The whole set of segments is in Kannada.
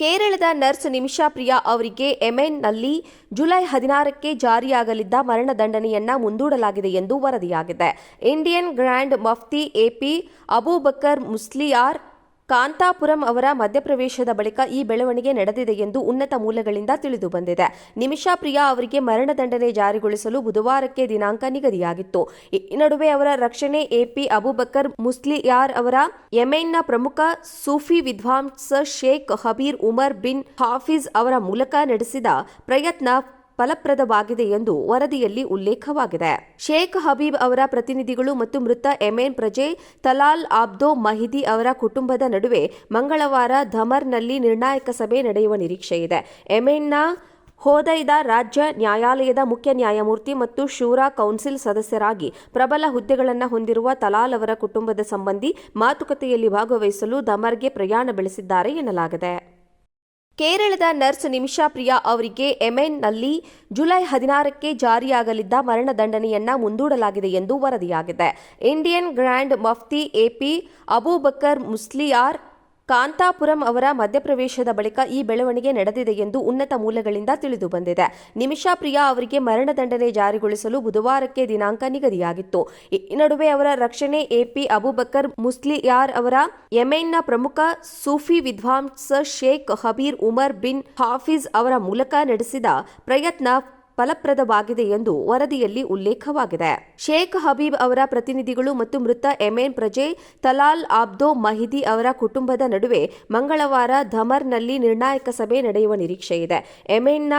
ಕೇರಳದ ನರ್ಸ್ ನಿಮಿಷಾ ಪ್ರಿಯಾ ಅವರಿಗೆ ಎಂಎನ್ನಲ್ಲಿ ಜುಲೈ ಹದಿನಾರಕ್ಕೆ ಜಾರಿಯಾಗಲಿದ್ದ ಮರಣದಂಡನೆಯನ್ನ ಮುಂದೂಡಲಾಗಿದೆ ಎಂದು ವರದಿಯಾಗಿದೆ. ಇಂಡಿಯನ್ ಗ್ರ್ಯಾಂಡ್ ಮಫ್ತಿ ಎಪಿ ಅಬೂಬಕರ್ ಮುಸ್ಲಿಯಾರ್ ಕಾಂತಾಪುರಂ ಅವರ ಮಧ್ಯಪ್ರವೇಶದ ಬಳಿಕ ಈ ಬೆಳವಣಿಗೆ ನಡೆದಿದೆ ಎಂದು ಉನ್ನತ ಮೂಲಗಳಿಂದ ತಿಳಿದುಬಂದಿದೆ ನಿಮಿಷಾ ಪ್ರಿಯಾ ಅವರಿಗೆ ಮರಣದಂಡನೆ ಜಾರಿಗೊಳಿಸಲು ಬುಧವಾರಕ್ಕೆ ದಿನಾಂಕ ನಿಗದಿಯಾಗಿತ್ತು. ಈ ನಡುವೆ ಅವರ ರಕ್ಷಣೆ ಎಪಿ ಅಬುಬಕರ್ ಮುಸ್ಲಿಯಾರ್ ಅವರ ಯೆಮೆನ್ನ ಪ್ರಮುಖ ಸೂಫಿ ವಿದ್ವಾಂಸ Sheikh Habib Umar bin Hafiz ಅವರ ಮೂಲಕ ನಡೆಸಿದ ಪ್ರಯತ್ನ ಫಲಪ್ರದವಾಗಿದೆ ಎಂದು ವರದಿಯಲ್ಲಿ ಉಲ್ಲೇಖವಾಗಿದೆ. ಶೇಖ್ ಹಬೀಬ್ ಅವರ ಪ್ರತಿನಿಧಿಗಳು ಮತ್ತು ಮೃತ ಎಮೇನ್ ಪ್ರಜೆ ತಲಾಲ್ ಆಬ್ದೋ ಮಹಿದಿ ಅವರ ಕುಟುಂಬದ ನಡುವೆ ಮಂಗಳವಾರ ಧಮರ್ನಲ್ಲಿ ನಿರ್ಣಾಯಕ ಸಭೆ ನಡೆಯುವ ನಿರೀಕ್ಷೆಯಿದೆ ಎಮೇನ್ನ ಹೋದೈದ ರಾಜ್ಯ ನ್ಯಾಯಾಲಯದ ಮುಖ್ಯ ನ್ಯಾಯಮೂರ್ತಿ ಮತ್ತು ಶೂರಾ ಕೌನ್ಸಿಲ್ ಸದಸ್ಯರಾಗಿ ಪ್ರಬಲ ಹುದ್ದೆಗಳನ್ನು ಹೊಂದಿರುವ ತಲಾಲ್ ಅವರ ಕುಟುಂಬದ ಸಂಬಂಧಿ ಮಾತುಕತೆಯಲ್ಲಿ ಭಾಗವಹಿಸಲು ದಮರ್ಗೆ ಪ್ರಯಾಣ ಬೆಳೆಸಿದ್ದಾರೆ ಎನ್ನಲಾಗಿದೆ. ಕೇರಳದ ನರ್ಸ್ ನಿಮಿಷಾ ಪ್ರಿಯಾ ಅವರಿಗೆ ಯೆಮೆನ್ನಲ್ಲಿ ಜುಲೈ ಹದಿನಾರಕ್ಕೆ ಜಾರಿಯಾಗಲಿದ್ದ ಮರಣದಂಡನೆಯನ್ನ ಮುಂದೂಡಲಾಗಿದೆ ಎಂದು ವರದಿಯಾಗಿದೆ. ಇಂಡಿಯನ್ ಗ್ರ್ಯಾಂಡ್ ಮಫ್ತಿ ಎಪಿ ಅಬೂಬಕರ್ ಮುಸ್ಲಿಯಾರ್ ಕಾಂತಾಪುರಂ ಅವರ ಮಧ್ಯಪ್ರವೇಶದ ಬಳಿಕ ಈ ಬೆಳವಣಿಗೆ ನಡೆದಿದೆ ಎಂದು ಉನ್ನತ ಮೂಲಗಳಿಂದ ತಿಳಿದುಬಂದಿದೆ ನಿಮಿಷಾ ಪ್ರಿಯಾ ಅವರಿಗೆ ಮರಣದಂಡನೆ ಜಾರಿಗೊಳಿಸಲು ಬುಧವಾರಕ್ಕೆ ದಿನಾಂಕ ನಿಗದಿಯಾಗಿತ್ತು. ಈ ನಡುವೆ ಅವರ ರಕ್ಷಣೆ ಎಪಿ ಅಬುಬಕರ್ ಮುಸ್ಲಿಯಾರ್ ಅವರ ಯೆಮೆನ್ನ ಪ್ರಮುಖ ಸೂಫಿ ವಿದ್ವಾಂಸ Sheikh Habib Umar bin Hafiz ಅವರ ಮೂಲಕ ನಡೆಸಿದ ಪ್ರಯತ್ನ ಫಲಪ್ರದವಾಗಿದೆ ಎಂದು ವರದಿಯಲ್ಲಿ ಉಲ್ಲೇಖವಾಗಿದೆ. ಶೇಖ್ ಹಬೀಬ್ ಅವರ ಪ್ರತಿನಿಧಿಗಳು ಮತ್ತು ಮೃತ ಎಮೇನ್ ಪ್ರಜೆ ತಲಾಲ್ ಆಬ್ದೋ ಮಹಿದಿ ಅವರ ಕುಟುಂಬದ ನಡುವೆ ಮಂಗಳವಾರ ಧಮರ್ನಲ್ಲಿ ನಿರ್ಣಾಯಕ ಸಭೆ ನಡೆಯುವ ನಿರೀಕ್ಷೆಯಿದೆ ಎಮೇನ್ನ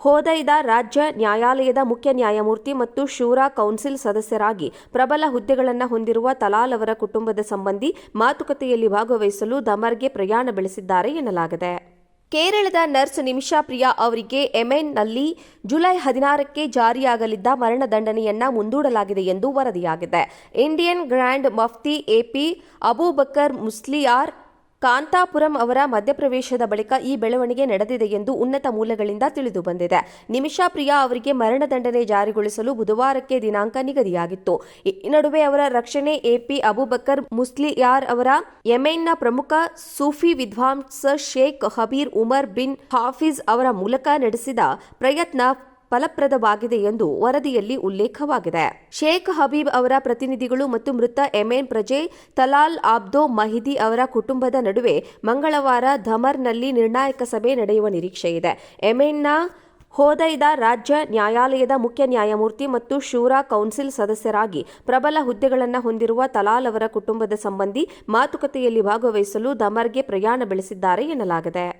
ಹೋದೈದ ರಾಜ್ಯ ನ್ಯಾಯಾಲಯದ ಮುಖ್ಯ ನ್ಯಾಯಮೂರ್ತಿ ಮತ್ತು ಶೂರಾ ಕೌನ್ಸಿಲ್ ಸದಸ್ಯರಾಗಿ ಪ್ರಬಲ ಹುದ್ದೆಗಳನ್ನು ಹೊಂದಿರುವ ತಲಾಲ್ ಅವರ ಕುಟುಂಬದ ಸಂಬಂಧಿ ಮಾತುಕತೆಯಲ್ಲಿ ಭಾಗವಹಿಸಲು ದಮರ್ಗೆ ಪ್ರಯಾಣ ಬೆಳೆಸಿದ್ದಾರೆ ಎನ್ನಲಾಗಿದೆ. ಕೇರಳದ ನರ್ಸ್ ನಿಮಿಷಾ ಪ್ರಿಯಾ ಅವರಿಗೆ ಎಮೆನ್ನಲ್ಲಿ ಜುಲೈ ಹದಿನಾರಕ್ಕೆ ಜಾರಿಯಾಗಲಿದ್ದ ಮರಣದಂಡನೆಯನ್ನ ಮುಂದೂಡಲಾಗಿದೆ ಎಂದು ವರದಿಯಾಗಿದೆ. ಇಂಡಿಯನ್ ಗ್ರ್ಯಾಂಡ್ ಮಫ್ತಿ ಎಪಿ ಅಬೂಬಕರ್ ಮುಸ್ಲಿಯಾರ್ ಕಾಂತಾಪುರಂ ಅವರ ಮಧ್ಯಪ್ರವೇಶದ ಬಳಿಕ ಈ ಬೆಳವಣಿಗೆ ನಡೆದಿದೆ ಎಂದು ಉನ್ನತ ಮೂಲಗಳಿಂದ ತಿಳಿದು ಬಂದಿದೆ. ನಿಮಿಷಾ ಪ್ರಿಯಾ ಅವರಿಗೆ ಮರಣದಂಡನೆ ಜಾರಿಗೊಳಿಸಲು ಬುಧವಾರಕ್ಕೆ ದಿನಾಂಕ ನಿಗದಿಯಾಗಿತ್ತು. ಈ ನಡುವೆ ಅವರ ರಕ್ಷಣೆ ಎಪಿ ಅಬುಬಕರ್ ಮುಸ್ಲಿಯಾರ್ ಅವರ ಯೆಮೆನ್ನ ಪ್ರಮುಖ ಸೂಫಿ ವಿದ್ವಾಂಸ Sheikh Habib Umar bin Hafiz ಅವರ ಮೂಲಕ ನಡೆಸಿದ ಪ್ರಯತ್ನ ಫಲಪ್ರದವಾಗಿದೆ ಎಂದು ವರದಿಯಲ್ಲಿ ಉಲ್ಲೇಖವಾಗಿದೆ. ಶೇಖ್ ಹಬೀಬ್ ಅವರ ಪ್ರತಿನಿಧಿಗಳು ಮತ್ತು ಮೃತ ಎಮೇನ್ ಪ್ರಜೆ ತಲಾಲ್ ಆಬ್ದೋ ಮಹಿದಿ ಅವರ ಕುಟುಂಬದ ನಡುವೆ ಮಂಗಳವಾರ ಧಮರ್ನಲ್ಲಿ ನಿರ್ಣಾಯಕ ಸಭೆ ನಡೆಯುವ ನಿರೀಕ್ಷೆಯಿದೆ ಎಮೇನ್ನ ಹೋದೈದ ರಾಜ್ಯ ನ್ಯಾಯಾಲಯದ ಮುಖ್ಯ ನ್ಯಾಯಮೂರ್ತಿ ಮತ್ತು ಶೂರಾ ಕೌನ್ಸಿಲ್ ಸದಸ್ಯರಾಗಿ ಪ್ರಬಲ ಹುದ್ದೆಗಳನ್ನು ಹೊಂದಿರುವ ತಲಾಲ್ ಅವರ ಕುಟುಂಬದ ಸಂಬಂಧಿ ಮಾತುಕತೆಯಲ್ಲಿ ಭಾಗವಹಿಸಲು ದಮರ್ಗೆ ಪ್ರಯಾಣ ಬೆಳೆಸಿದ್ದಾರೆ ಎನ್ನಲಾಗಿದೆ.